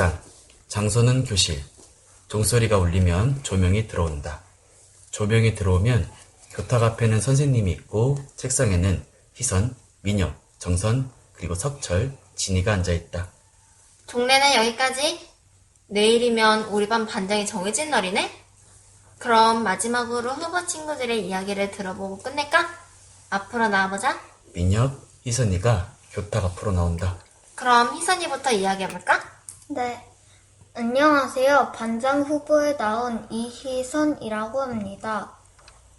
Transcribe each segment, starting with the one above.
1장 장소는 교실 종소리가 울리면 조명이 들어온다. 조명이 들어오면 교탁 앞에는 선생님이 있고 책상에는 희선, 민혁, 정선, 그리고 석철, 진이가 앉아있다. 동네는 여기까지. 내일이면 우리 반 반장이 정해진 날이네? 그럼 마지막으로 후보 친구들의 이야기를 들어보고 끝낼까? 앞으로 나와보자. 민혁, 희선이가 교탁 앞으로 나온다. 그럼 희선이부터 이야기해볼까? 네. 안녕하세요. 반장 후보에 나온 이희선이라고 합니다.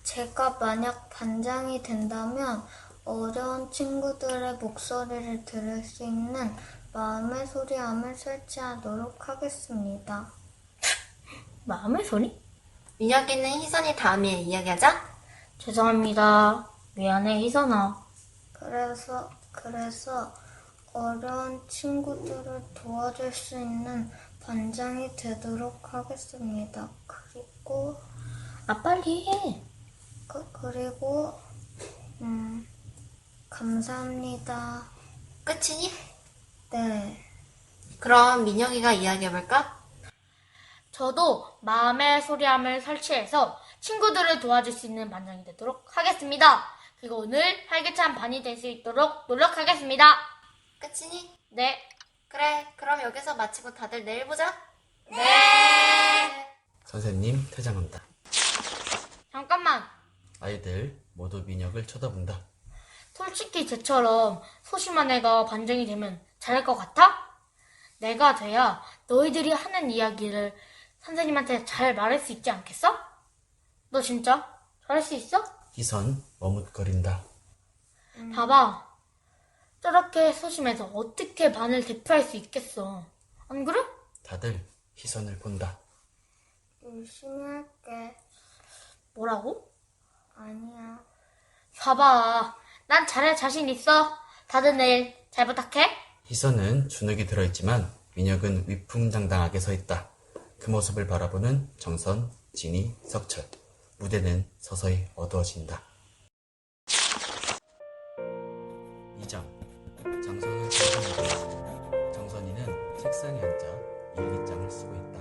제가 만약 반장이 된다면 어려운 친구들의 목소리를 들을 수 있는 마음의 소리함을 설치하도록 하겠습니다. 마음의 소리? 민혁이는 희선이 다음에 이야기하자. 죄송합니다. 미안해, 희선아. 그래서, 그래서 어려운 친구들을 도와줄 수 있는 반장이 되도록 하겠습니다. 그리고, 아, 빨리 해. 그, 그리고, 음, 감사합니다. 끝이니? 네. 그럼 민혁이가 이야기해볼까? 저도 마음의 소리함을 설치해서 친구들을 도와줄 수 있는 반장이 되도록 하겠습니다. 그리고 오늘 활기찬 반이 될 수 있도록 노력하겠습니다. 끝이니? 네. 그래, 그럼 여기서 마치고 다들 내일 보자. 네. 선생님 퇴장한다. 잠깐만. 아이들 모두 민혁을 쳐다본다. 솔직히 쟤처럼 소심한 애가 반장이 되면 잘할 것 같아? 내가 돼야 너희들이 하는 이야기를 선생님한테 잘 말할 수 있지 않겠어? 너 진짜 잘할 수 있어? 희선 머뭇거린다. 봐봐. 저렇게 소심해서 어떻게 반을 대표할 수 있겠어. 안 그래? 다들 희선을 본다. 열심히 할게. 뭐라고? 아니야. 봐봐. 난 잘할 자신 있어. 다들 내일 잘 부탁해. 희선은 주눅이 들어있지만 민혁은 위풍당당하게 서 있다. 그 모습을 바라보는 정선, 진이, 석철. 무대는 서서히 어두워진다. 장선은 정선이고 정선이는 책상에 앉아 일기장을 쓰고 있다.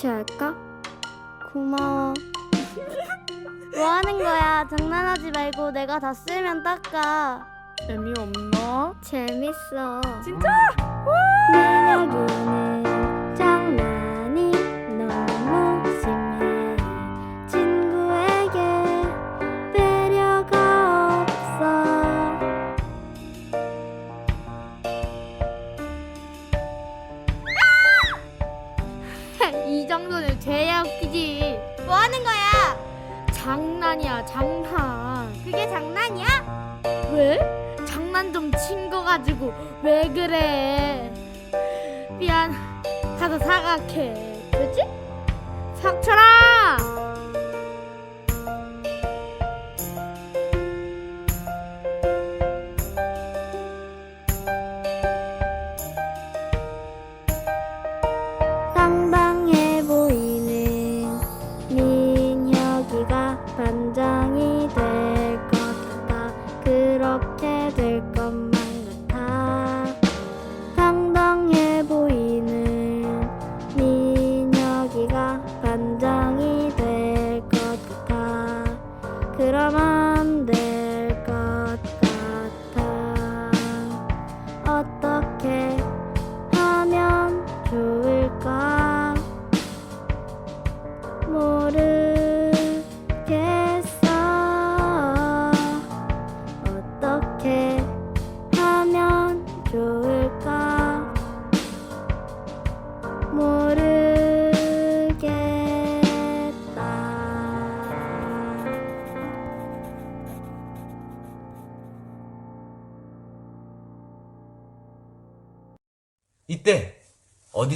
같이 할까? 고마워 뭐 하는 거야 장난하지 말고 내가 다 쓰면 닦아 재미없나? 재밌어 진짜? 민 장난이야 장난 그게 장난이야? 왜? 장난 좀 친 거 가지고 왜 그래? 미안. 가서 사과해. 그지? 석철아!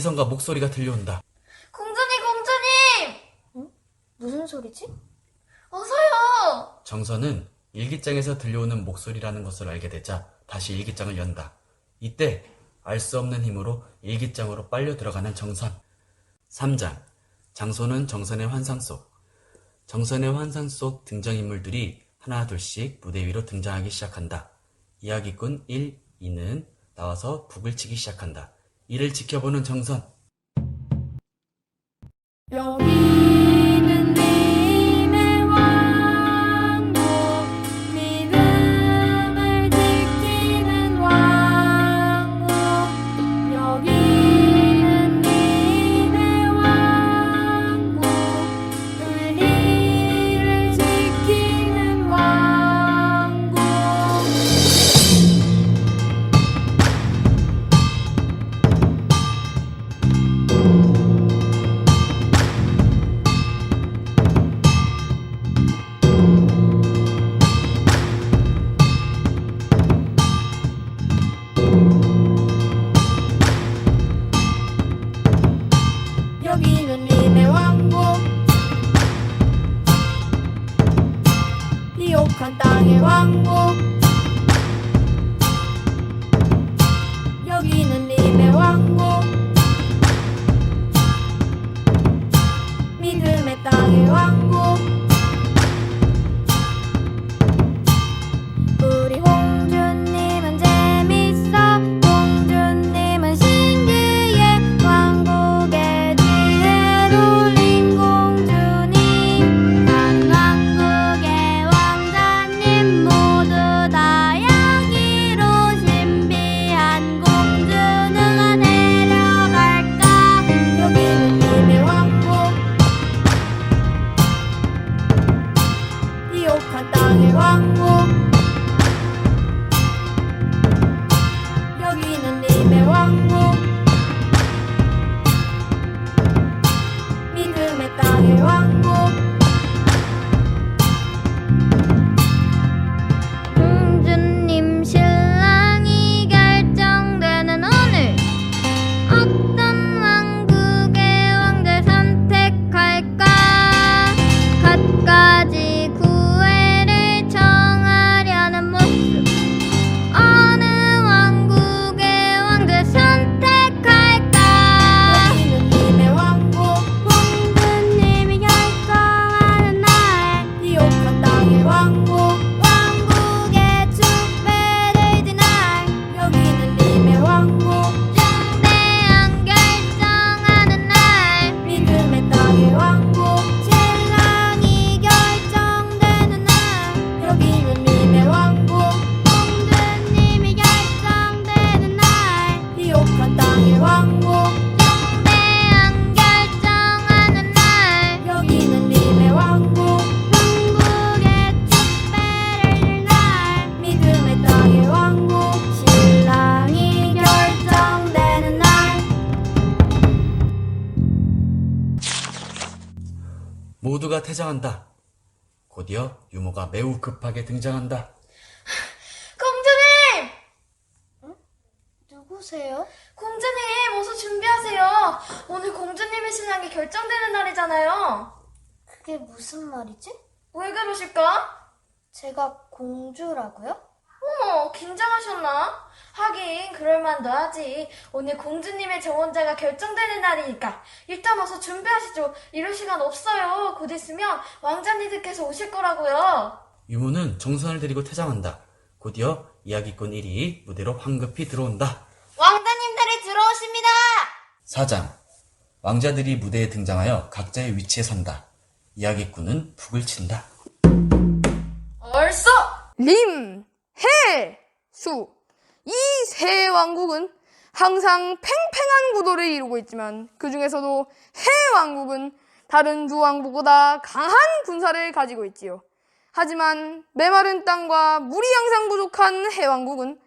어디선가 목소리가 들려온다. 공주님, 공주님! 무슨 소리지? 어서요! 정선은 일기장에서 들려오는 목소리라는 것을 알게 되자 다시 일기장을 연다. 이때 알 수 없는 힘으로 일기장으로 빨려 들어가는 정선. 3장. 장소는 정선의 환상 속. 정선의 환상 속 등장인물들이 하나 둘씩 무대 위로 등장하기 시작한다. 이야기꾼 1, 2는 나와서 북을 치기 시작한다. 이를 지켜보는 정선. 여기 퇴장한다. 곧이어 유모가 매우 급하게 등장한다. 공주님! 누구세요? 공주님, 어서 준비하세요. 오늘 공주님의 신랑이 결정되는 날이잖아요. 그게 무슨 말이지? 왜 그러실까? 제가 공주라고요? 어머, 긴장하셨나? 하긴, 그럴만도 하지. 오늘 공주님의 정원자가 결정되는 날이니까. 일단 어서 준비하시죠. 이럴 시간 없어요. 곧 있으면 왕자님들께서 오실 거라고요. 유모는 정선을 데리고 퇴장한다. 곧이어 이야기꾼 1이 무대로 황급히 들어온다. 왕자님들이 들어오십니다! 4장. 왕자들이 무대에 등장하여 각자의 위치에 선다. 이야기꾼은 북을 친다. 얼쏘! 림, 해, 수. 이 세 왕국은 항상 팽팽한 구도를 이루고 있지만 그 중에서도 해 왕국은 다른 두 왕국보다 강한 군사를 가지고 있지요. 하지만 메마른 땅과 물이 항상 부족한 해 왕국은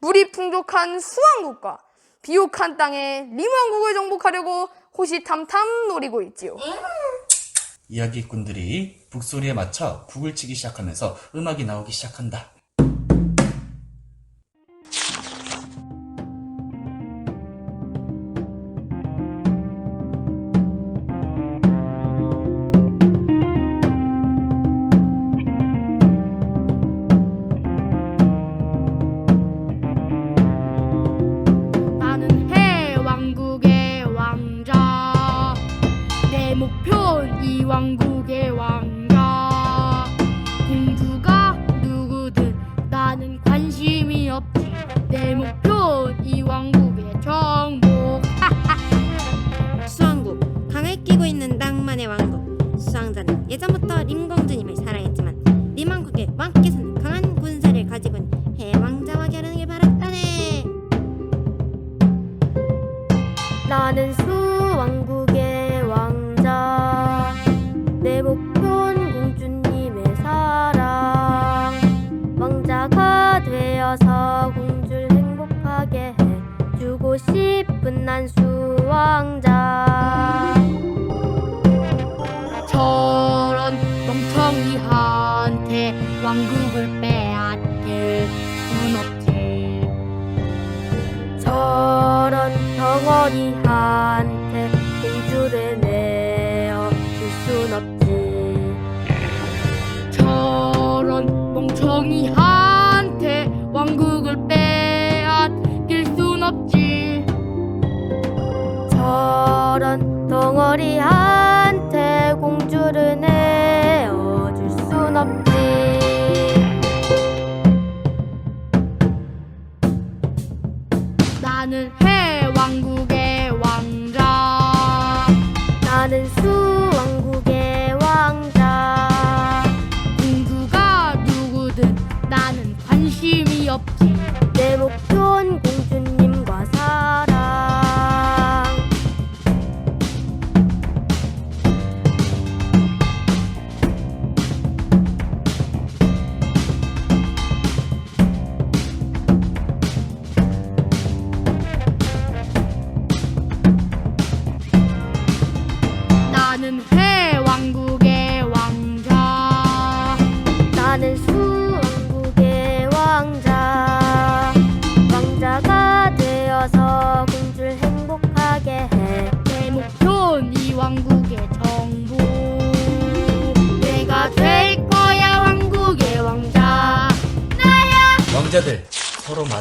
물이 풍족한 수 왕국과 비옥한 땅의 림 왕국을 정복하려고 호시탐탐 노리고 있지요. 이야기꾼들이 북소리에 맞춰 북을 치기 시작하면서 음악이 나오기 시작한다. 표는 이 왕국의 왕자. 공주가 누구든 나는 관심이 없지. 내 목표는 이 왕국의 정복. 수왕국 강을 끼고 있는 낭만의 왕국. 수왕자는 예전부터 림공 왕국을 빼앗길 순 없지. 저런 덩어리한테 공주를 내어 줄 순 없지. 저런 멍청이한테 왕국을 빼앗길 순 없지. 저런 덩어리한테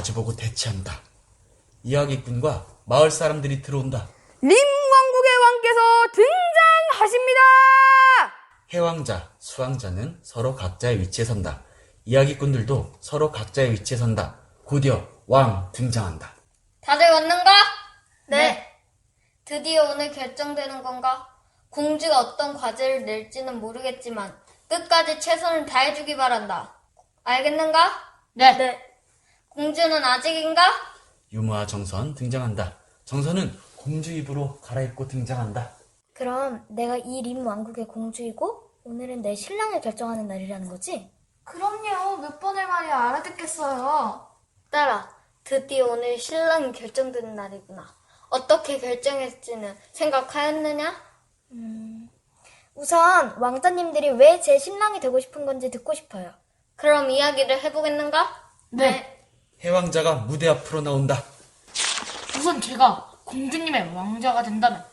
마주보고 대치한다. 이야기꾼과 마을 사람들이 들어온다. 림 왕국의 왕께서 등장하십니다. 해왕자, 수왕자는 서로 각자의 위치에 선다. 이야기꾼들도 서로 각자의 위치에 선다. 곧이어 왕 등장한다. 다들 왔는가? 네. 드디어 오늘 결정되는 건가? 공주가 어떤 과제를 낼지는 모르겠지만 끝까지 최선을 다해주기 바란다. 알겠는가? 네. 공주는 아직인가? 유무와 정선 등장한다. 정선은 공주 입으로 갈아입고 등장한다. 그럼 내가 이 림 왕국의 공주이고 오늘은 내 신랑을 결정하는 날이라는 거지? 그럼요. 몇 번을 말이야 알아듣겠어요. 딸아, 드디어 오늘 신랑이 결정되는 날이구나. 어떻게 결정했지는 생각하였느냐? 우선 왕자님들이 왜 제 신랑이 되고 싶은 건지 듣고 싶어요. 그럼 이야기를 해보겠는가? 네. 해왕자가 무대 앞으로 나온다. 우선 제가 공주님의 왕자가 된다면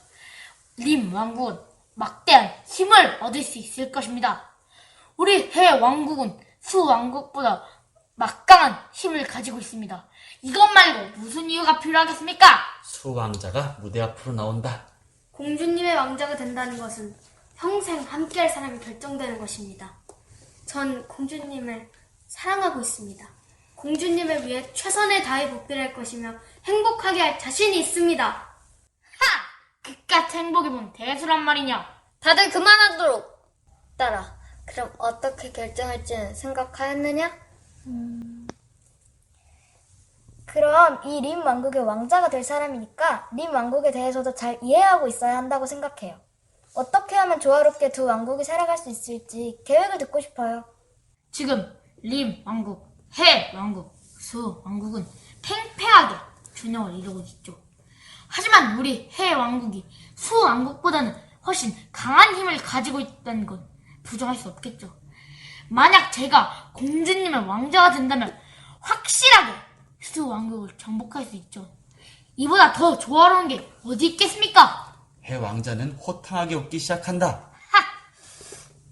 림 왕국은 막대한 힘을 얻을 수 있을 것입니다. 우리 해 왕국은 수 왕국보다 막강한 힘을 가지고 있습니다. 이것 말고 무슨 이유가 필요하겠습니까? 수 왕자가 무대 앞으로 나온다. 공주님의 왕자가 된다는 것은 평생 함께할 사람이 결정되는 것입니다. 전 공주님을 사랑하고 있습니다. 공주님을 위해 최선을 다해 복비할 것이며 행복하게 할 자신이 있습니다. 그깟 행복이 뭔 대수란 말이냐? 다들 그만하도록! 딸아, 그럼 어떻게 결정할지는 생각하였느냐? 그럼 이 림 왕국의 왕자가 될 사람이니까 림 왕국에 대해서도 잘 이해하고 있어야 한다고 생각해요. 어떻게 하면 조화롭게 두 왕국이 살아갈 수 있을지 계획을 듣고 싶어요. 지금 림 왕국, 해 왕국, 수 왕국은 팽팽하게 균형을 이루고 있죠. 하지만 우리 해 왕국이 수 왕국보다는 훨씬 강한 힘을 가지고 있다는 건 부정할 수 없겠죠. 만약 제가 공주님의 왕자가 된다면 확실하게 수 왕국을 정복할 수 있죠. 이보다 더 조화로운 게 어디 있겠습니까? 해 왕자는 호탕하게 웃기 시작한다.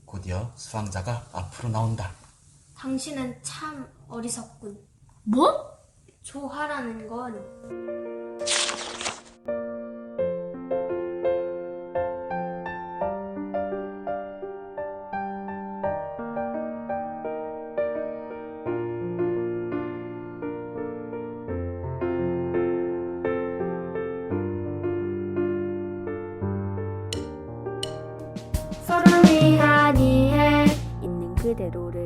곧이어 수왕자가 앞으로 나온다. 당신은 참 어리석군. 뭐? 조화라는 건 서른이 아니에 있는 그대로를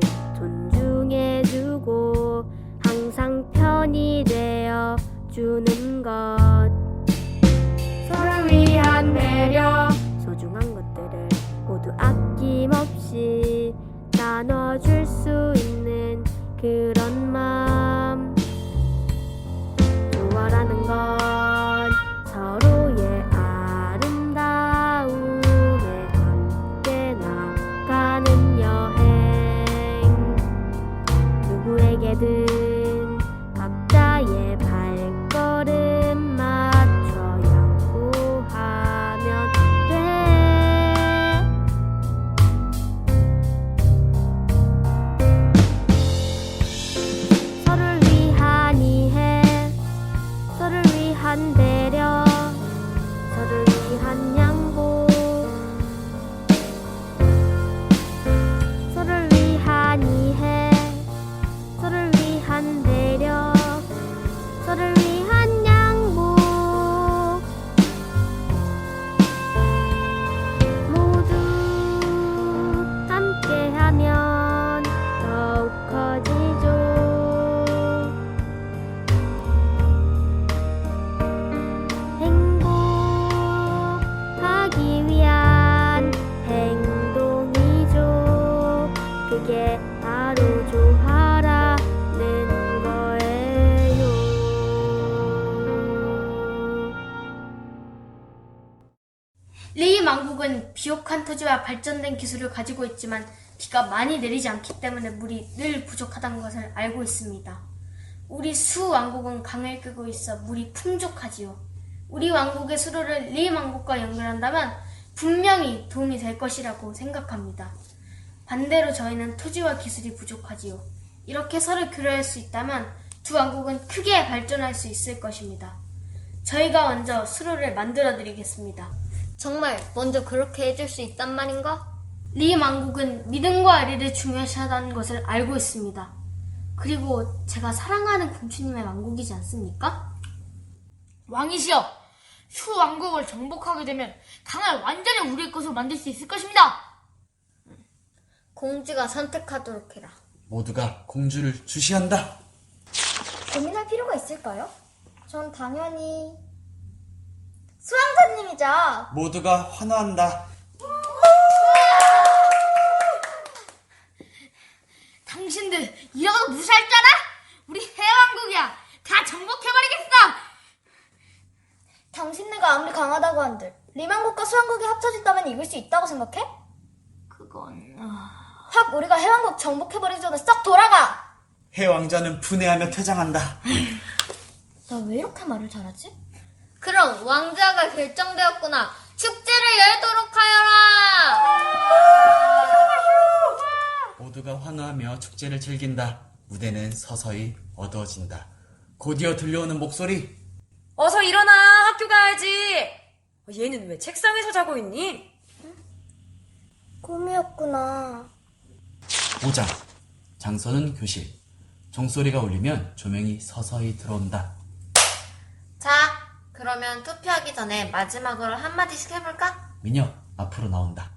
토지와 발전된 기술을 가지고 있지만 비가 많이 내리지 않기 때문에 물이 늘 부족하다는 것을 알고 있습니다. 우리 수 왕국은 강을 끄고 있어 물이 풍족하지요. 우리 왕국의 수로를 리 왕국과 연결한다면 분명히 도움이 될 것이라고 생각합니다. 반대로 저희는 토지와 기술이 부족하지요. 이렇게 서로 교류할 수 있다면 두 왕국은 크게 발전할 수 있을 것입니다. 저희가 먼저 수로를 만들어 드리겠습니다. 정말 먼저 그렇게 해줄 수 있단 말인가? 리 왕국은 믿음과 의리를 중요시하다는 것을 알고 있습니다. 그리고 제가 사랑하는 공주님의 왕국이지 않습니까? 왕이시여, 수 왕국을 정복하게 되면 강을 완전히 우리의 것으로 만들 수 있을 것입니다. 공주가 선택하도록 해라. 모두가 공주를 주시한다. 고민할 필요가 있을까요? 전 당연히 수왕자님이죠. 모두가 환호한다. 당신들 이러고도 무시할 줄 알아? 우리 해왕국이야. 다 정복해버리겠어. 당신네가 아무리 강하다고 한들 리만국과 수왕국이 합쳐진다면 이길 수 있다고 생각해? 그건 아, 확 우리가 해왕국 정복해버리기 전에 싹 돌아가! 해왕자는 분해하며 퇴장한다. 나 왜 이렇게 말을 잘하지? 그럼 왕자가 결정되었구나. 축제를 열도록 하여라! 모두가 환호하며 축제를 즐긴다. 무대는 서서히 어두워진다. 곧이어 들려오는 목소리. 어서 일어나 학교 가야지. 어, 얘는 왜 책상에서 자고 있니? 꿈이었구나. 오장. 장소는 교실. 종소리가 울리면 조명이 서서히 들어온다. 자, 그러면 투표하기 전에 마지막으로 한마디씩 해볼까? 미녀 앞으로 나온다.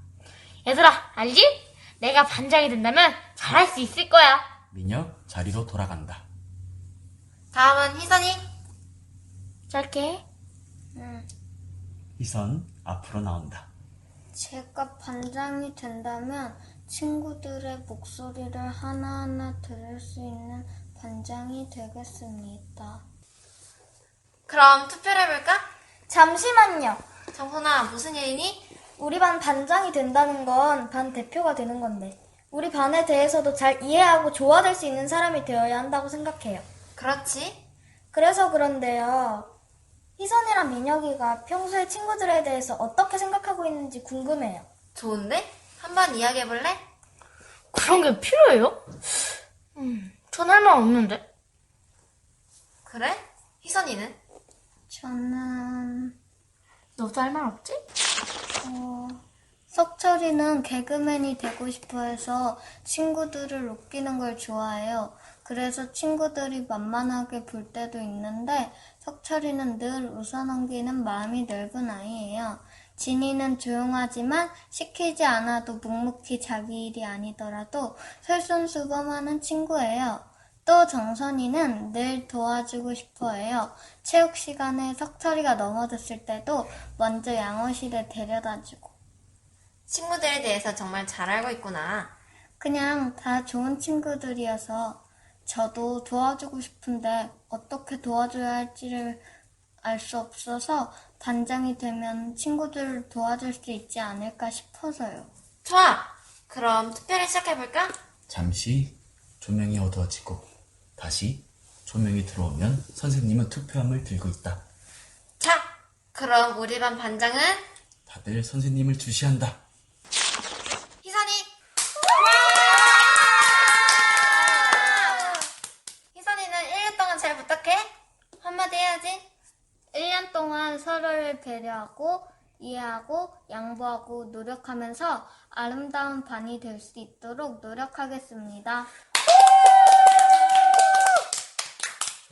얘들아, 알지? 내가 반장이 된다면 잘할 수 있을 거야. 미녀 자리로 돌아간다. 다음은 희선이. 짧게. 희선 앞으로 나온다. 제가 반장이 된다면 친구들의 목소리를 하나하나 들을 수 있는 반장이 되겠습니다. 그럼 투표를 해볼까? 잠시만요. 정선아, 무슨 일이니? 우리 반 반장이 된다는 건 반 대표가 되는 건데, 우리 반에 대해서도 잘 이해하고 조화될 수 있는 사람이 되어야 한다고 생각해요. 그렇지. 그래서 그런데요. 희선이랑 민혁이가 평소에 친구들에 대해서 어떻게 생각하고 있는지 궁금해요. 좋은데? 한번 이야기해볼래? 그런 게 필요해요? 음, 전 할 말 없는데. 그래? 희선이는? 저는, 너도 할 말 없지? 어, 석철이는 개그맨이 되고 싶어 해서 친구들을 웃기는 걸 좋아해요. 그래서 친구들이 만만하게 볼 때도 있는데 석철이는 늘 웃어넘기는 마음이 넓은 아이예요. 진이는 조용하지만 시키지 않아도 묵묵히 자기 일이 아니더라도 솔선수범하는 친구예요. 또 정선이는 늘 도와주고 싶어 해요. 체육 시간에 석철이가 넘어졌을 때도 먼저 양호실에 데려다 주고. 친구들에 대해서 정말 잘 알고 있구나. 그냥 다 좋은 친구들이어서 저도 도와주고 싶은데 어떻게 도와줘야 할지를 알 수 없어서 반장이 되면 친구들을 도와줄 수 있지 않을까 싶어서요. 좋아! 그럼 투표를 시작해볼까? 잠시 조명이 어두워지고 다시 조명이 들어오면 선생님은 투표함을 들고 있다. 자, 그럼 우리 반 반장은 다들 선생님을 주시한다. 희선이! 희선이는 1년 동안 잘 부탁해. 한마디 해야지. 1년 동안 서로를 배려하고 이해하고 양보하고 노력하면서 아름다운 반이 될 수 있도록 노력하겠습니다.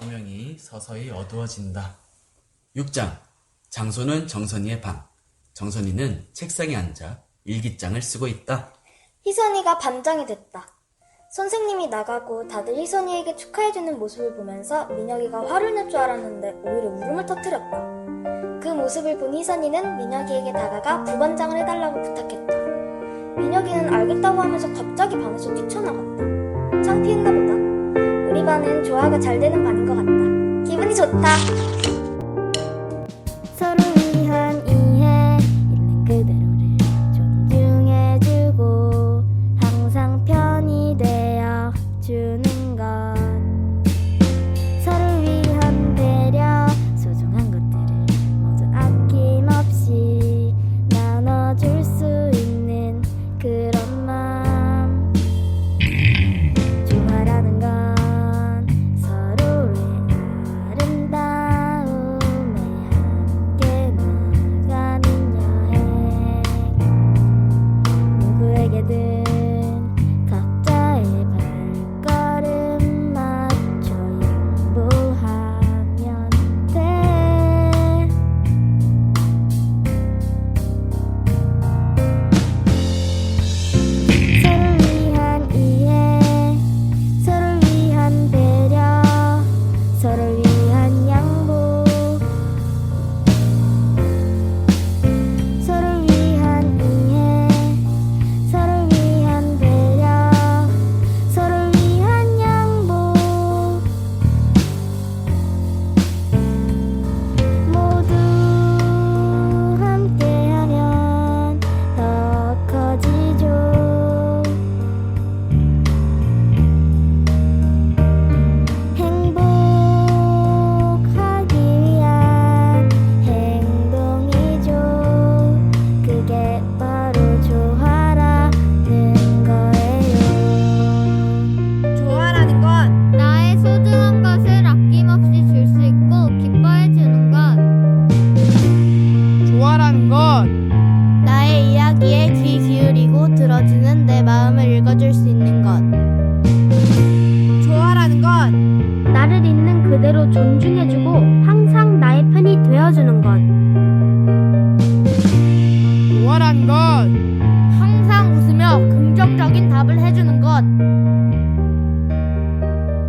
조명이 서서히 어두워진다. 6장. 장소는 정선이의 방. 정선이는 책상에 앉아 일기장을 쓰고 있다. 희선이가 반장이 됐다. 선생님이 나가고 다들 희선이에게 축하해주는 모습을 보면서 민혁이가 화를 낼 줄 알았는데 오히려 울음을 터뜨렸다. 그 모습을 본 희선이는 민혁이에게 다가가 부반장을 해달라고 부탁했다. 민혁이는 알겠다고 하면서 갑자기 반에서 뛰쳐나갔다. 창피했나 보다. 우리 반은 조화가 잘 되는 반인 것 같다. 기분이 좋다.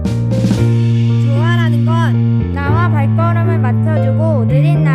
좋아라는 건 나와 발걸음을 맞춰주고 느린 나